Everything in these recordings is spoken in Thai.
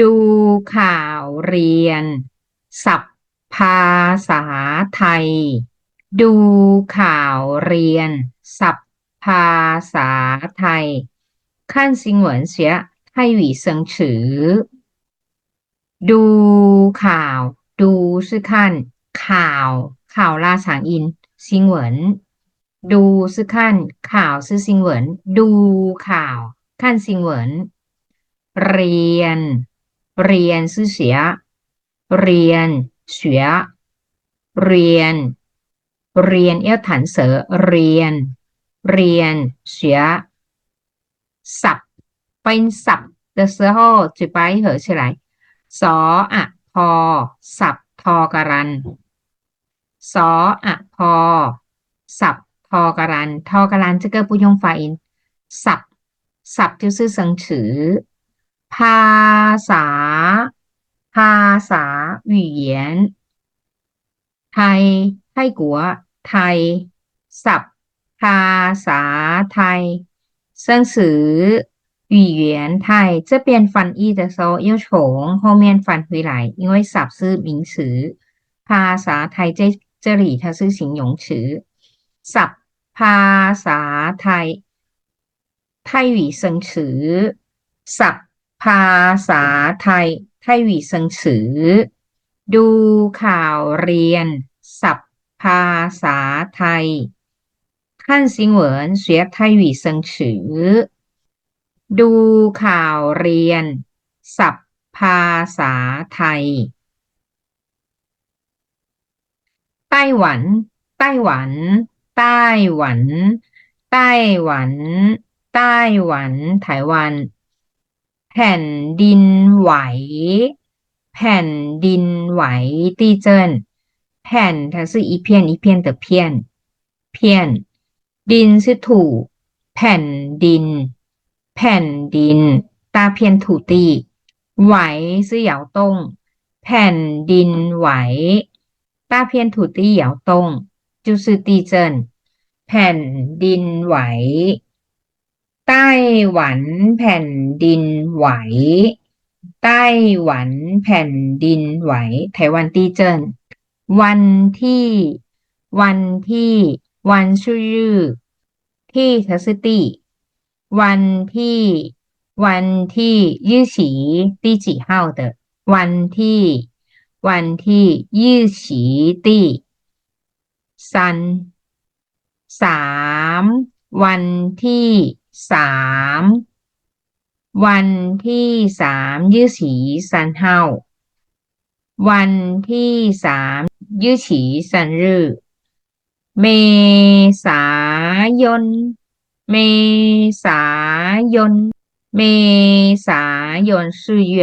ดูข่าวเรียน ศัพท์ภาษาไทย ดูข่าวเรียน ศัพท์ภาษาไทยขั้นสิงหวนเสียให้วีเซิงฉือ ดูข่าว ดูซื่อขั้นข่าว ข่าวลาสังอินสิงหวินดูซื่อขั้นข่าวซื่อสิงหวินดูข่าวขั้นสิงหวินเรียน เรียน是学เรียน学เรียน เรียน要弹舌เรียน เรียน学ศัพท์เป็นศัพท์的时候嘴巴一合起来สออะพอ ศัพท์ทอการันสออะพอ ศัพท์ทอการันทอการัน这个不用发音ศัพท์ศัพท์就是生词 ภาษา ภาษา语言ไทยไทยกัวไทย ศัพท์ ภาษาไทย生词语言ไทย这边翻译的时候要从后面翻回来因为ศัพท์是名词ภาษาไทย这这里它是形容词ศัพท์ ภาษาไทยไทย语生词ศัพท์ ภาษาไทย ไทยวีสังสือ ดูข่าวเรียน ศัพท์ ภาษาไทยขั้นสิงเหวินเสียไทยวีสังสือ ดูข่าวเรียน ศัพท์ ภาษาไทย ไต้หวัน ไต้หวัน ไต้หวัน ไต้หวัน ไต้หวัน ไต้หวันไต้หวัน แผ่นดินไหว แผ่นดินไหว地震แผ่น它是一片一片的片片ดิน是土แผ่นดิน แผ่นดิน大片土地ไหว是摇动แผ่นดินไหว大片土地摇动就是地震แผ่นดินไหว ไต้หวันแผ่นดินไหว ไต้หวันแผ่นดินไหวไต้หวันตีเจินวันที่ วันที่ วันชื่อที่ทัสตีวันที่ วันที่ยี่สีตีจีเฮาเดวันที่ วันที่ยี่สีตีซันสามวันที่ สามวันที่สามยี่สีซันเฮาวันที่สามยี่สีซันรืเมษายน เมษายน เมษายน四月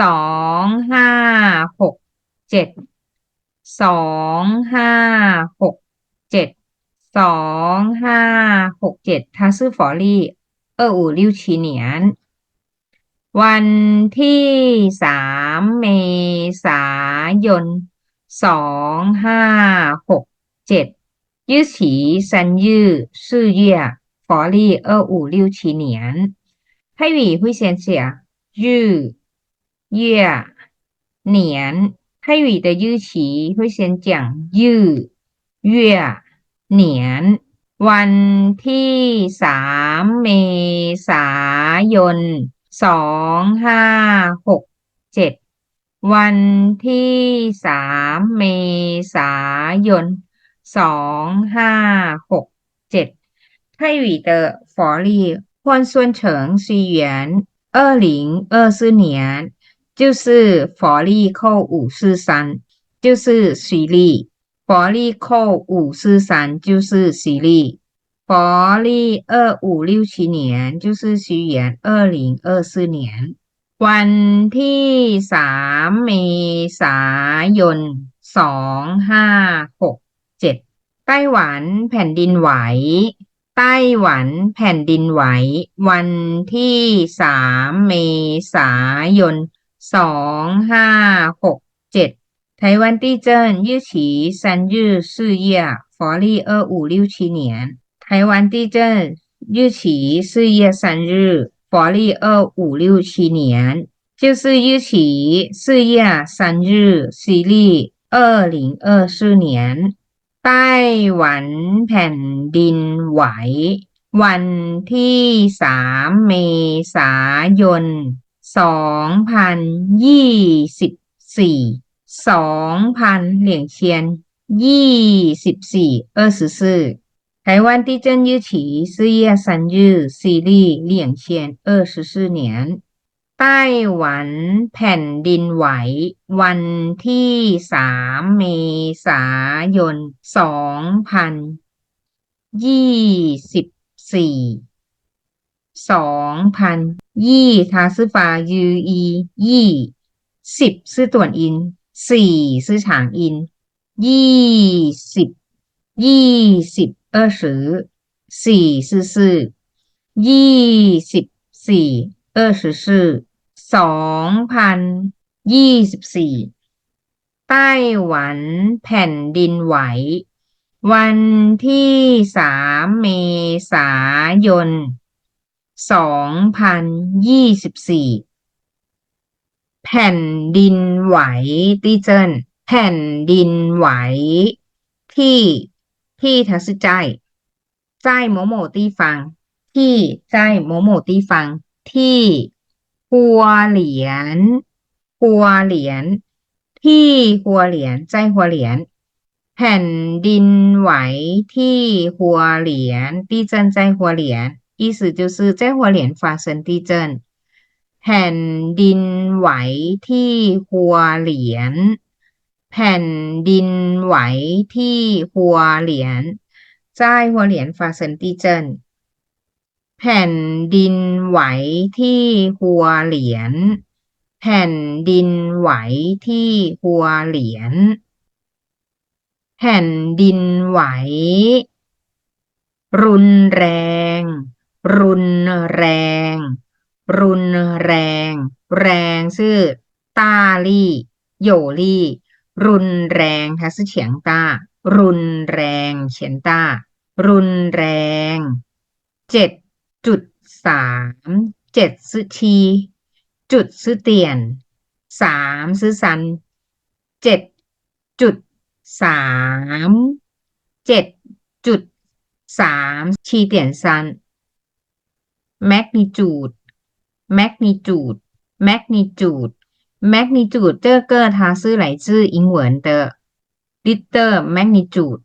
สองห้าหกเจ็ดสองห้าหก สองห้าหกเจ็ด它是佛历二五六七年วันที่สามเมษายนสองห้าหกเจ็ด日期三日四月佛历二五六七年泰语会先写日月年泰语的日期会 先讲日月年วันที่สามเมษายนสองห้าหกเจ็ดวันที่สามเมษายนสองห้าหกเจ็ด泰语的佛历换算成西元二零二四年就是佛历扣五四三就是西历 佛历扣五四三就是西历佛历二五六七年就是西元二零二四年วันที่สามเมษายนสองห้าหกเจ็ดไต้หวันแผ่นดินไหว ไต้หวันแผ่นดินไหว วันที่สามเมษายนสองห้าหกเจ็ด 台湾地震日期三日四月佛历二五六七年台湾地震日期四月三日 国历二五六七年，就是日期四月三日，西历二零二四年ไต้หวันแผ่นดินไหว วันที่สามเมษายนสองพันยี่สิบสี่ สองพันเหลียงเชียนยี่สิบสี่二十四台湾地震日期四月三日，西历两千二十四年。ไต้หวันแผ่นดินไหว วันที่สามเมษายนสองพันยี่สิบสี่สองพันยี่ทาซื่อฟ้ายูอียี่สิบซื่อต่วนอิน สี่ซื้อฉางอิน ยี่สิบ ยี่สิบเออสือสี่ซื้อซื่อยี่สิบสี่เออสือซื่อสองพันยี่สิบสี่ไต้หวันแผ่นดินไหว วันที่สามเมษายนสองพันยี่สิบสี่ แผ่นดินไหว地震แผ่นดินไหว ที่ที่ทัศใจ在某某地方ที่在某某地方ที่หัวเหรียญหัวเหรียญที่หัวเหรียญ在หัวเหรียญแผ่นดินไหวที่หัวเหรียญ地震在หัวเหรียญ意思就是在หัวเหรียญ发生地震 แผ่นดินไหวที่หัวเหรียญ แผ่นดินไหวที่หัวเหรียญ在หัวเหรียญฟาเซนติเจนแผ่นดินไหวที่หัวเหรียญ แผ่นดินไหวที่หัวเหรียญ แผ่นดินไหว รุนแรง รุนแรง รุนแรง แรงซื่อตาลี่โยลี่ รุนแรงทัสเฉียงต้า รุนแรงเฉียนต้า รุนแรงเจ็ดจุดสามเจ็ดซือทีจุดซื้อเตียนสามซื้อสันเจ็ดจุดสามเจ็ดจุดสามชีเตียนซันแมกนิจูด magnitude magnitude magnitude magnitude 这个它是来自英文的 liter magnitude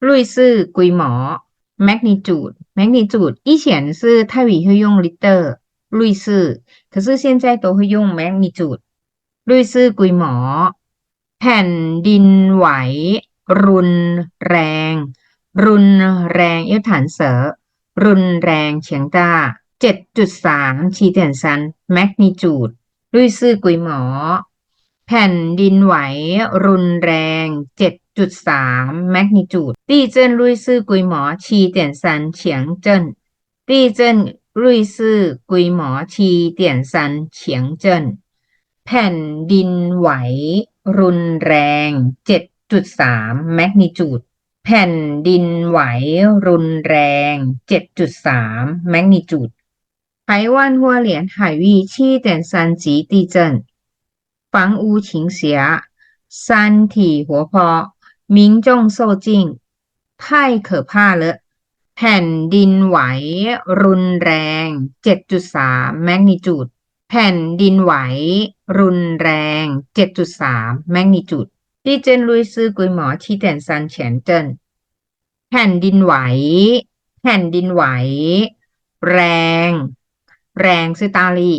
类似规模 magnitude magnitude 以前是泰语会用 liter 类似，可是现在都会用 magnitude 类似规模แผ่นดินไหว รุนแรง รุนแรงยกฐานเสอรุนแรงเฉียงต้า เจ็ดจุดสามชีเตียนซัน magnitude ด้วยซื่อกุยหมอ แผ่นดินไหว รุนแรงเจ็ดจุดสาม magnitude 地震瑞士规模七点三强震地震瑞士规模七点三强震แผ่นดินไหว รุนแรงเจ็ดจุดสาม magnitude แผ่นดินไหว รุนแรงเจ็ดจุด 台湾花莲海域七点三级地震，房屋倾斜，山体活泼，民众受惊，太可怕了。แผ่นดินไหว รุนแรงเจ็ดจุดสาม magnitude แผ่นดินไหว รุนแรงเจ็ดจุดสาม magnitude 地震瑞士规模七点三强震แผ่นดินไหว แผ่นดินไหว แรง แรงซือตาลี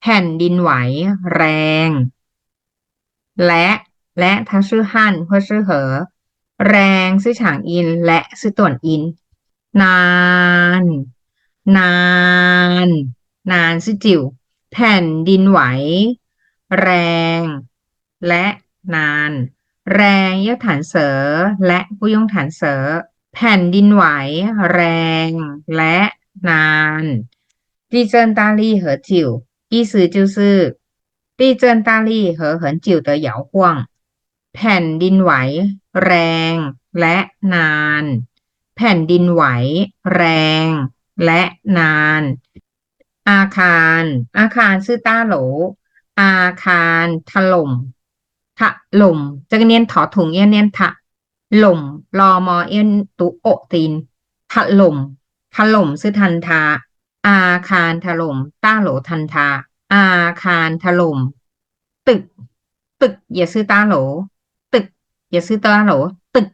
แผ่นดินไหว แรง และ และทั้งชื่อฮั่นเพื่อชื่อเหอ แรงซื่อฉางอิน และซื่อต่วนอิน นาน นาน นานซื่อจิ๋วแผ่นดินไหว แรง และนาน แรงย่าฐานเสอ และผู้ยงฐานเสอ แผ่นดินไหว แรง และนาน 地震大力和久意思就是地震大力和很久的摇晃แผ่นดินไหว แรง และนาน แผ่นดินไหว แรง และนาน อ อาคาร อาคารชื่อต้าโหล อาคารถล่มถล่มจะเนียนถอถุงเอียนเนียนถล่มรอมอเอียนตุโอตีนถล่มถล่มชื่อทันทา อาคารถล่มต้าโหลทันทา อาคารถล่มตึก ตึก อย่าซื้อต้าโหล ตึก อย่าซื้อต้าโหล ตึก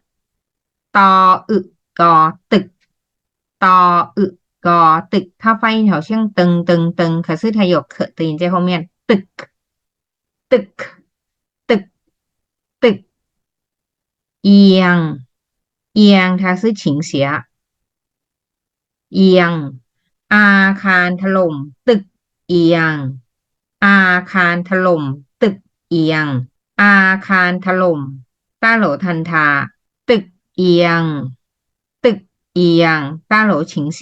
ตออึกอตึก ตออึกอตึกถ้าไฟแถวเชียงตึงตึงตึง可是它有可ตีน在后面ตึก ตึก ตึก ตึก เอียง เอียง它是倾斜เอียง อาคารถล่ม ตึก เอียง อาคารถล่ม ตึก เอียง อาคารถล่มต้าโหลทันทา ตึก เอียง ตึก เอียงต้าโหล倾斜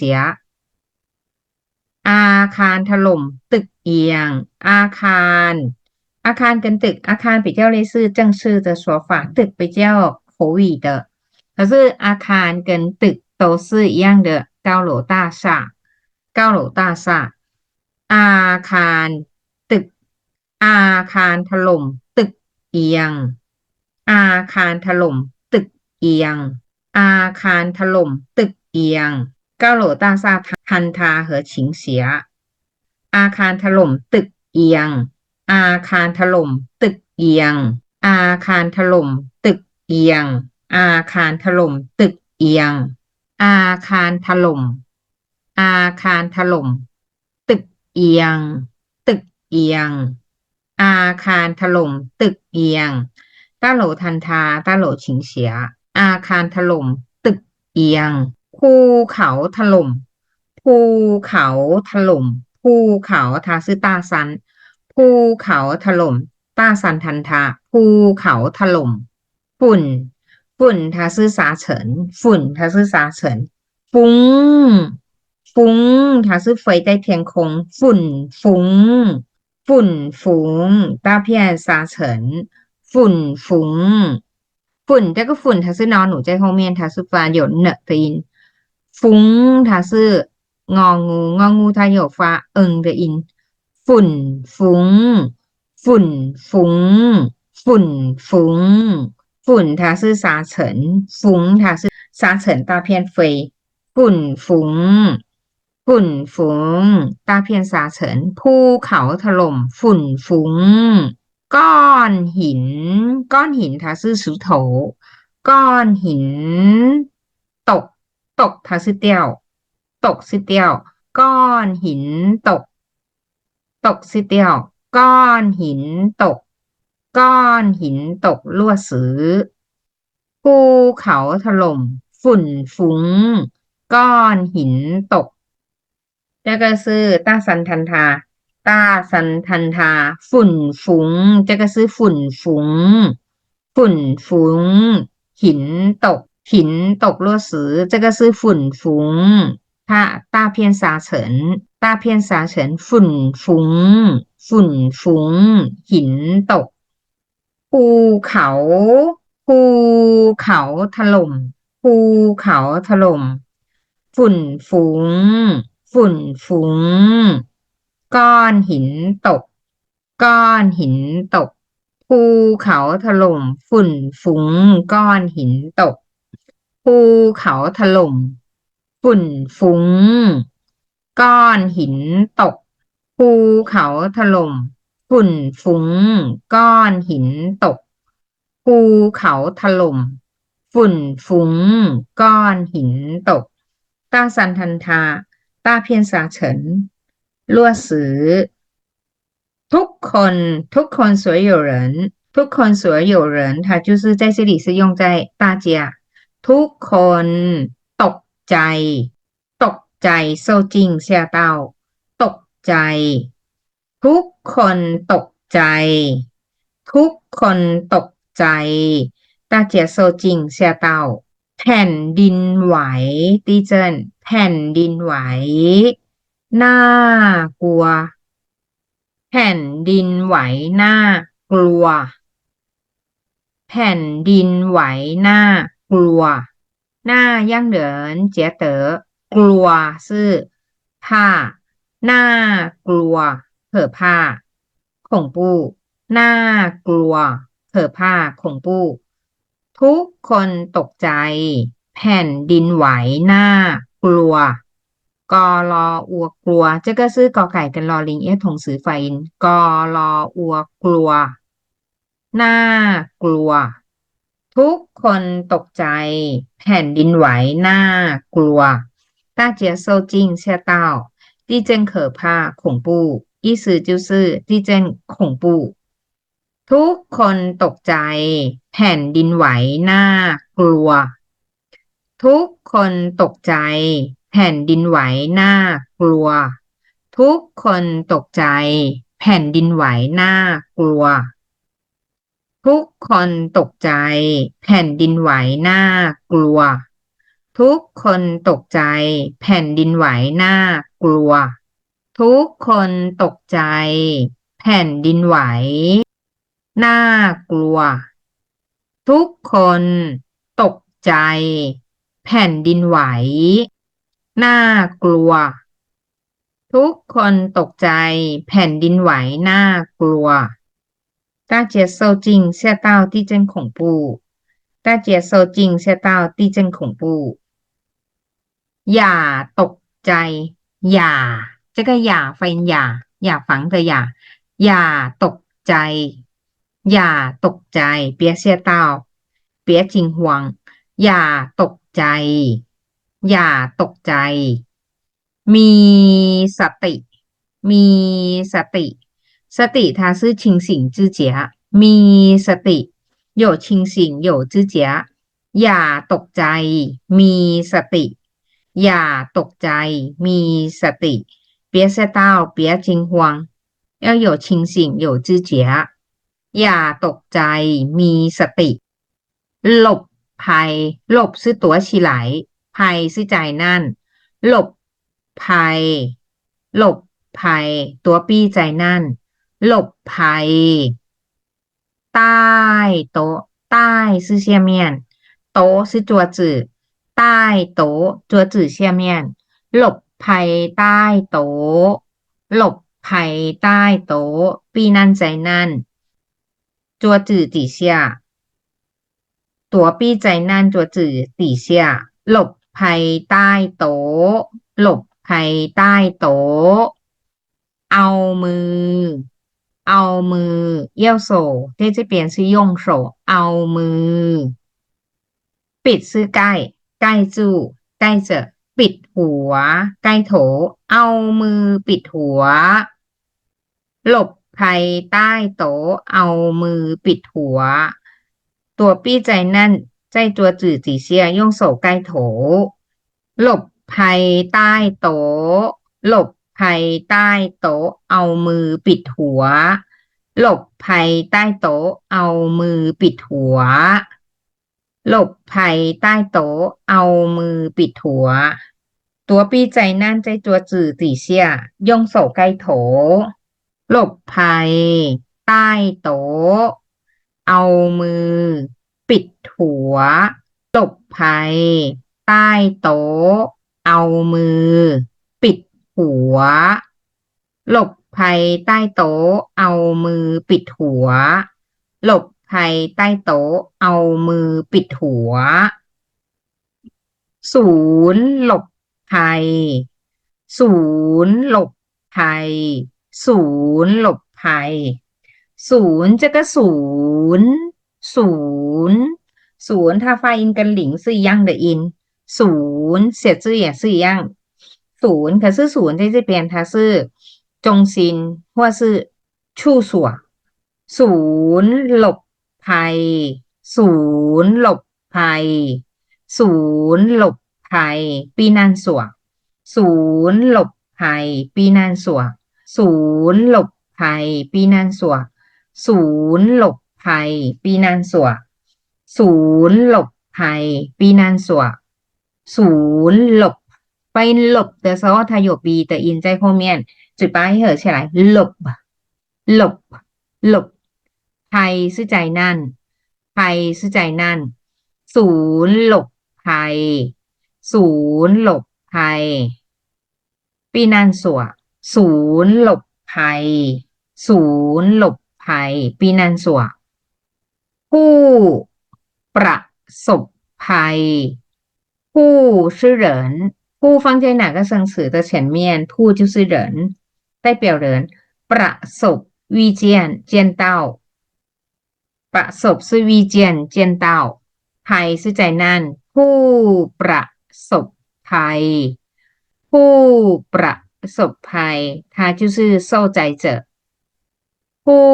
อาคารถล่ม ตึก เอียง อาคาร อาคาร跟ตึก อาคาร比较类似正式的说法，ตึก比较口语的。可是阿คาร跟ตึก都是一样的高楼大厦， เกาโหลตาสะ อาคาร ตึก อาคารถล่ม ตึกเอียง อาคารถล่ม ตึกเอียง อาคารถล่ม ตึกเอียง เกาโหลตาสะทันทาเหอฉิงเสีย อาคารถล่ม ตึกเอียง อาคารถล่ม ตึกเอียง อาคารถล่ม ตึกเอียง อาคารถล่ม ตึกเอียง อาคารถล่ม อาคารถล่ม ตึกเอียง ตึกเอียง อาคารถล่ม ตึกเอียงต้าโหลทันทาต้าโหลชิงเสีย อาคารถล่ม ตึกเอียง ภูเขาถล่ม ภูเขาถล่ม ภูเขาทาซึตาซัน ภูเขาถล่มต้าซันทันทา ภูเขาถล่ม ฝุ่น ฝุ่นทาซึซาเฉิน ฝุ่นทาซึซาเฉิน ฟุ้ง ฟุ้งถ้าซื้อไฟยใต้เทียงคงฝุ่นฟุ้ง ฝุ่นฟุ้งต้าเพียนซาเฉินฝุ่นฟุ้งฝุ่นแต่ก็ฝุ่นถ้าซื้อนอนหนูใจ้โฮเมียนถ้าซื้อฟ้าหยดเนอะตีนฟุ้งถ้าซื้ององูงองูทายกฟ้าเอิงเดอิน ฝุ่นฟุ้ง ฝุ่นฟุ้ง ฝุ่นฟุ้ง ฝุ่นทาซื่อซาเฉินฟุ้งทาซื่อซาเฉินตาเพียนเฟยฝุ่นฟุ้ง ฝุ่นฟุ้ง ตาเพียนสาเฉินภูเขาถล่ม ฝุ่นฟุ้ง ก้อนหิน ก้อนหินทาซื่อสุโถ ก้อนหิน ตก ตกทาซื่อเตียว ตกซื่อเตียว ก้อนหินตก ตกซื่อเตียว ก้อนหินตก ก้อนหินตกลั่วสือภูเขาถล่ม ฝุ่นฟุ้ง ก้อนหินตก 这个是大山坍塌，大山坍塌，ฝุ่นฟุ้ง这个是ฝุ่นฟุ้ง ฝุ่นฟุ้ง หินตก หินตกลั่วสือ这个是ฝุ่นฟุ้ง它大片沙尘，大片沙尘，ฝุ่นฟุ้ง ฝุ่นฟุ้ง หินตก ภูเขา ภูเขาถล่ม ภูเขาถล่ม ฝุ่นฟุ้ง ฝุ่นฟุ้ง ก้อนหินตก ก้อนหินตก ภูเขาถล่ม ฝุ่นฟุ้ง ก้อนหินตก ภูเขาถล่ม ฝุ่นฟุ้ง ก้อนหินตก ภูเขาถล่ม ฝุ่นฟุ้ง ก้อนหินตก ภูเขาถล่ม ฝุ่นฟุ้ง ก้อนหินตกตาซันทันทา ต้าเพียนสาเฉินลั่วสือ ทุกคน ทุกคน所有人ทุกคน所有人它就是在这里是用在大家ทุกคน ตกใจ ตกใจ受惊吓到ตกใจ ทุกคนตกใจ ทุกคนตกใจ大家受惊吓到 แผ่นดินไหว地震แผ่นดินไหว น่ากลัว แผ่นดินไหวน่ากลัว แผ่นดินไหวน่ากลัว หน้าย่างเหรินเจียเต๋อกลัวซื่อผ้าน่ากลัว เผอผ้า ขงปู้น่ากลัว เผอผ้า ขงปู้ ทุกคนตกใจ แผ่นดินไหวน่ากลัวกอรออัวกลัว这个是กอไก่跟ลอลิงเอะ同时发音กอรออัวกลัว น่ากลัว ทุกคนตกใจ แผ่นดินไหวน่ากลัว大家受惊吓到地震可怕恐怖意思就是地震恐怖 ทุกคนตกใจ แผ่นดินไหวน่ากลัว ทุกคนตกใจ แผ่นดินไหวน่ากลัว ทุกคนตกใจ แผ่นดินไหวน่ากลัว ทุกคนตกใจ แผ่นดินไหวน่ากลัว ทุกคนตกใจ แผ่นดินไหวน่ากลัว ทุกคนตกใจ แผ่นดินไหว น่ากลัว ทุกคนตกใจ แผ่นดินไหว น่ากลัว ทุกคนตกใจ แผ่นดินไหว น่ากลัว大家受惊吓到地震恐怖大家受惊吓到地震恐怖อย่าตกใจ อย่า这个อย่า发音อย่าอย่าฝัง的อย่าอย่าตกใจ อย่าตกใจ别吓到别惊慌อย่าตกใจ อย่าตกใจ มีสติ มีสติ สติ它是清醒之家มีสติ有清醒有知觉อย่าตกใจ มีสติ อย่าตกใจ มีสติ别吓到别惊慌要有清醒有知觉 อย่าตกใจมีสติ หลบภัย หลบซื้อตัวฉีไหลภัยซื้อใจนั่น หลบภัย หลบภัย ตัวปี้ใจนั่น หลบภัย ใต้โต๊ะใต้ซื้อเชียเมียน โต๊ะซื้อจัวจือใต้โต๊ะจัวจือเชียเมียน หลบภัยใต้โต๊ะหลบภัยใต้โต๊ะปีนั่นใจนั่น 桌子底下ตัวปี้ใจนั่นตัวจื่อตีเสียหลบภัยใต้โต๊ะ หลบภัยใต้โต๊ะ เอามือ เอามือเยี่ยวโซ在这边是用手เอามือ ปิดซื้อใกล้ ใกล้จู่ใกล้จะปิดหัว ใกล้โถ เอามือปิดหัว หลบ ภายใต้โต๊ะเอามือปิดหัว ตัวปี้ใจนั่น ใจตัวจื่อจีเชียย่องโศกใกล้โถ หลบภายใต้โต๊ะหลบภายใต้โต๊ะเอามือปิดหัว หลบภายใต้โต๊ะเอามือปิดหัว หลบภายใต้โต๊ะเอามือปิดหัว ตัวปี้ใจนั่นใจตัวจื่อจีเชียย่องโศกใกล้โถ หลบภัย ใต้โต๊ะ เอามือ ปิดหัว หลบภัย ใต้โต๊ะ เอามือ ปิดหัว หลบภัยใต้โต๊ะ เอามือปิดหัว หลบภัยใต้โต๊ะ เอามือปิดหัว ศูนย์หลบภัย ศูนย์หลบภัย ศูนย์หลบภัยศูนย์จะก็ศูนย์ศูนย์ศูนย์ทาไฟอินกันหลิงซื่อยังเดอินศูนย์เสียซื่ออยซื่อยังศูนย์คือศูนย์ที่จะเปลี่ยนทาซื่อจงซินหัวซื่อชู่สัวศูนย์หลบภัยศูนย์หลบภัยศูนย์หลบภัยปีนันสัวศูนย์หลบภัยปีนันสัว ศูนย์หลบภัยปีนานสัวศูนย์หลบภัยปีนานสัวศูนย์หลบภัยปีนานสัวศูนย์หลบไปหลบแต่ซอทายบีแต่อินใจโคเมียนจุดปลายเหอใช่ไหมหลบ หลบ หลบภัยซื่อใจนั่นภัยซื่อใจนั่น ศูนย์หลบภัยศูนย์หลบภัยปีนานสัว ศูนย์หลบภัย ศูนย์หลบภัย ปีนันสัวผู้ประสบภัย ผู้ชื่อเหรินผู้ฟังใจหนักก็สังสือตะเฉียนเมียน ผู้ชื่อซื่อเหรินใต้เปียวเหรินประสบวีเจียน เจียนเต้าประสบซื่วีเจียน เจียนเต้าภัยซื่อใจนั่น ผู้ประสบภัย ผู้ประ สบภัย他就是受灾者ผู้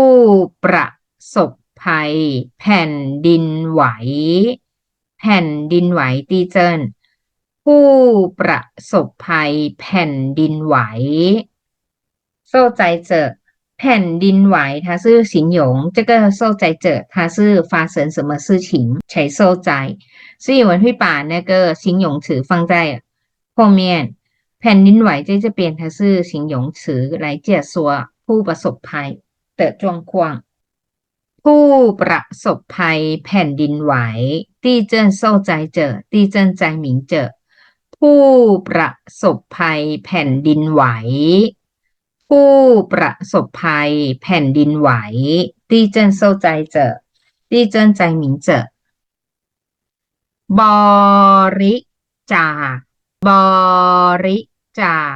ประสบภัย แผ่นดินไหว แผ่นดินไหว地震ผู้ประสบภัย แผ่นดินไหว受灾者แผ่นดินไหว它是形容这个受灾者它是发生什么事情才受灾所以我们会把那个形容词放在后面 แผ่นดินไหวจะจะเปลี่ยนทัซื่อสิงหยงฉือไหลเจียสัว ผู้ประสบภัย เตอจวงควง ผู้ประสบภัยแผ่นดินไหวตีเจิ้นเศร้าใจเจอตีเจิ้นใจหมิงเจอผู้ประสบภัยแผ่นดินไหว ผู้ประสบภัยแผ่นดินไหวตีเจิ้นเศร้าใจเจอตีเจิ้นใจหมิงเจอบริจาบริ จาก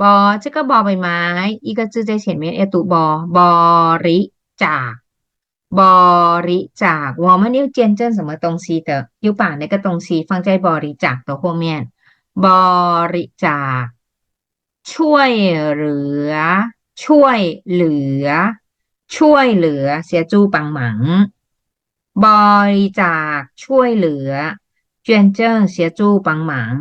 บอจะก็บอใบไม้ อีกจือเจเฉียนเมนเอตุบอบอริจากบอริจาควอมันนิวเจียนเจิ้นสมอตรงซีเตอยูป่าในกระตรงซีฟังใจบอริจากตัวโคเมียนบริจากช่วยเหลือ ช่วยเหลือ ช่วยเหลือ เสียจูปังหมังบอริจากช่วยเหลือเจียนเจิ้นเสียจูปังหมัง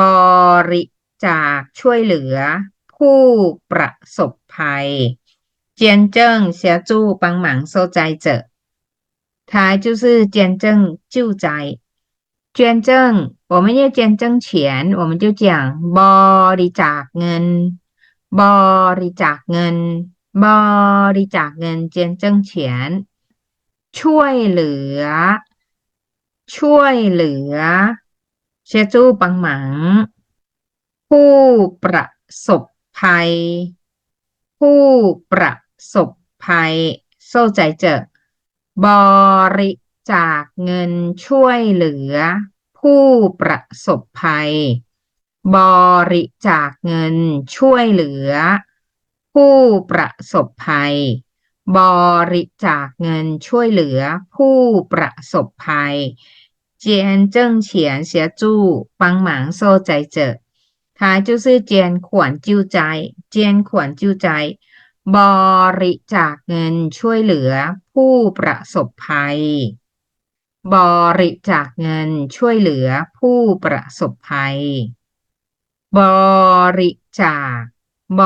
บริจาคช่วยเหลือ ผู้ประสบภัย捐赠协助帮忙受灾者它就是捐赠救灾捐赠我们要捐赠钱我们就讲บริจาคเงิน บริจาคเงิน บริจาคเงิน捐赠钱ช่วยเหลือ ช่วยเหลือ เชจูปังหมัง ผู้ประสบภัย ผู้ประสบภัยโซ่ใจเจอบริจาคเงินช่วยเหลือ ผู้ประสบภัย บริจาคเงินช่วยเหลือ ผู้ประสบภัย บริจาคเงินช่วยเหลือ ผู้ประสบภัย 捐赠钱协助帮忙受灾者它就是捐款救灾捐款救灾บริจาคเงินช่วยเหลือ ผู้ประสบภัย บริจาคเงินช่วยเหลือ ผู้ประสบภัย บริจาค บ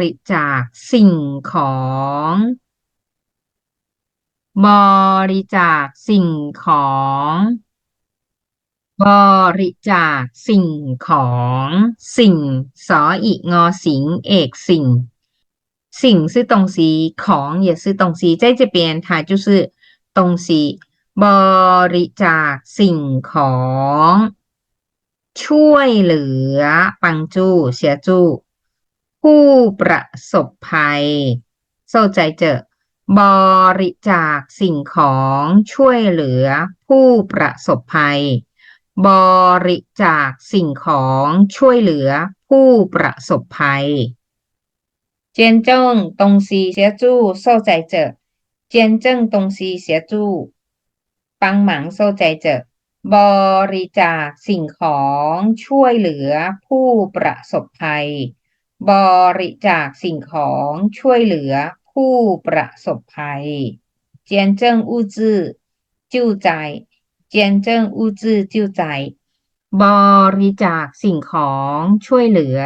ริจาคสิ่งของ บริจาคสิ่งของ บริจาคสิ่งของสิ่งสออีงอสิงเอกสิ่ง สิ่งซื้อตรงสีของอย่าซื้อตรงสีใจจะเปลี่ยนถ่ายจุดซื้อตรงสีบริจาคสิ่งของ ช่วยเหลือ ปังจู้เสียจู้ผู้ประสบภัยโซใจเจอบริจาคสิ่งของช่วยเหลือผู้ประสบภัย บริจาคสิ่งของช่วยเหลือ ผู้ประสบภัย捐赠东西协助受灾者捐赠东西协助帮忙受灾者บริจาคสิ่งของช่วยเหลือ ผู้ประสบภัย บริจาคสิ่งของช่วยเหลือ ผู้ประสบภัย 捐赠物资救灾捐赠物资救灾บริจาคสิ่งของช่วยเหลือ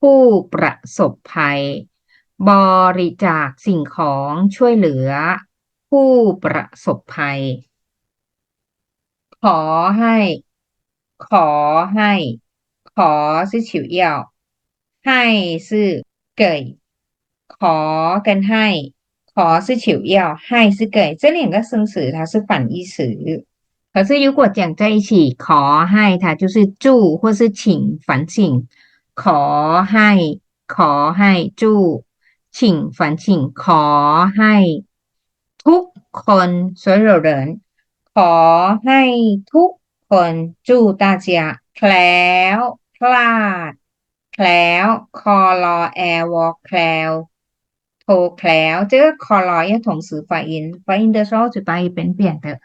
ผู้ประสบภัย บริจาคสิ่งของช่วยเหลือ ผู้ประสบภัย ขอให้ ขอให้ ขอ是求要ให้是给ขอ跟ให้ขอ是求要ให้是给这两个生词它是反义词 可是如果讲在一起ขอให้它就是祝或是请反请ขอให้ ขอให้จู้请反请ขอให้ ทุกคน所有人ขอให้ทุกคน祝大家แคล้วคลาด แคล้วคอรอแอวอแคล้วโทแคล้ว这个คอรอ要同时发音发音的时候嘴巴一边变的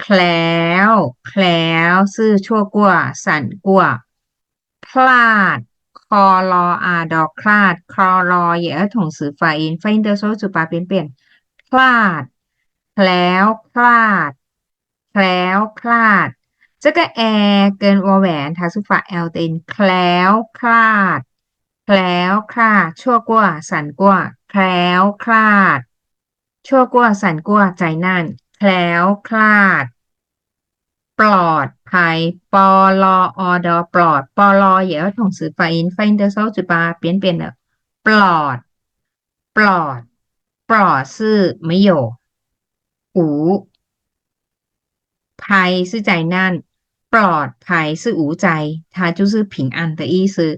แคล้วแคล้วซื่อชั่วกลัวสันกลัวพลาดคอรออาดอกคลาดคอรอเยอะถงสือไฟอินไฟนเดอร์โซจูปาเปลี่ยนเปลี่ยนพลาดแคล้วพลาดแคล้วคลาดจะกะแอร์เกินวอแหวนทาสุฟาเอลเตนแคล้วคลาดแคล้วคลาด ชั่วกลัวสันกลัวแคล้วคลาด ชั่วกลัวสันกลัวใจนั่น แคล้วคลาด ปลอดภัยปลออดอปลอดปลอเหยื่อถงสือไฟอินไฟนเดอร์โซจุดปาเปลี่ยนเปลี่ยนเนอะปลอด ปลอด ปลอดซื่อไม่โยอูภัยซื่อใจนั่น ปลอดภัยซื่ออูใจทาจุซื่อผิงอันเตอีซื้อ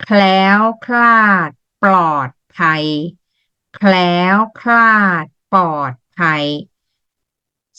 แคล้วคลาด ปลอดภัยแคล้วคลาด ปลอดภัย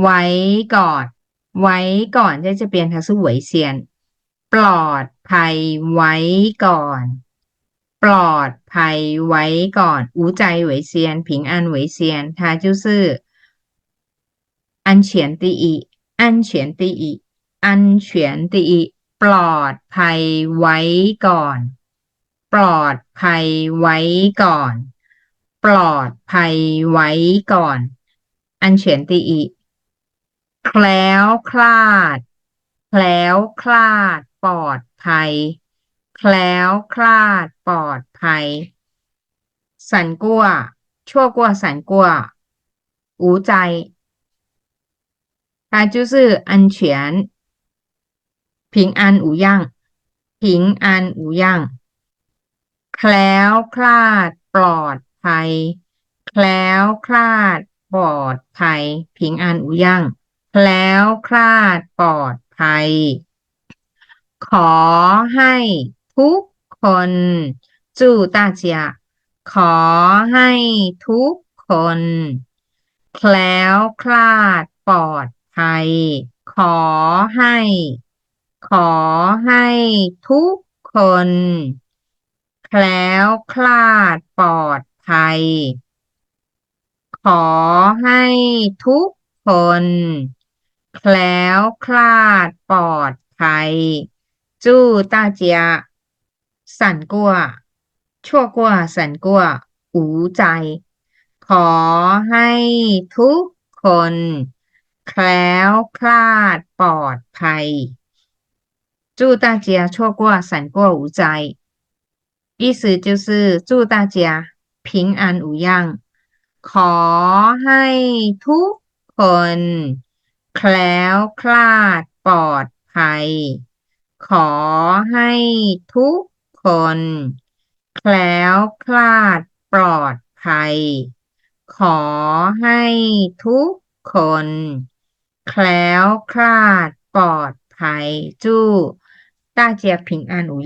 ไว้ก่อน ไว้ก่อนจะจะเปลี่ยนทัศววยเซียน ปลอดภัยไว้ก่อน ปลอดภัยไว้ก่อนอูใจหวยเซียน ผิงอันหวยเซียนทาจูซื่ออันเฉียนตีอีอันเฉียนตีอีอันเฉียนตีอีปลอดภัยไว้ก่อน ปลอดภัยไว้ก่อน ปลอดภัยไว้ก่อน อันเฉียนตีอี แคล้วคลาด แคล้วคลาด ปลอดภัย แคล้วคลาด ปลอดภัย สันกัวชั่วกัวสันกัว无ใจ它就是安全平安无恙平安无恙แคล้วคลาด ปลอดภัย แคล้วคลาด ปลอดภัย平安无恙 แล้วคลาดปลอดภัย ขอให้ทุกคนจู่ตาเจียขอให้ทุกคน แคล้วคลาดปลอดภัย ขอให้ ขอให้ทุกคน แคล้วคลาดปลอดภัย ขอให้ทุกคน แคล้วคลาด ปลอดภัย祝大家สันกัวชั่วกัวสันกัวอูใจ ขอให้ทุกคน แคล้วคลาด ปลอดภัย祝大家错过闪过无灾意思就是祝大家平安无恙ขอให้ทุกคน แคล้วคลาดปลอดภัย ขอให้ทุกคน แคล้วคลาดปลอดภัย ขอให้ทุกคน แคล้วคลาดปลอดภัยจู้ต้าเจียผิงอันอู่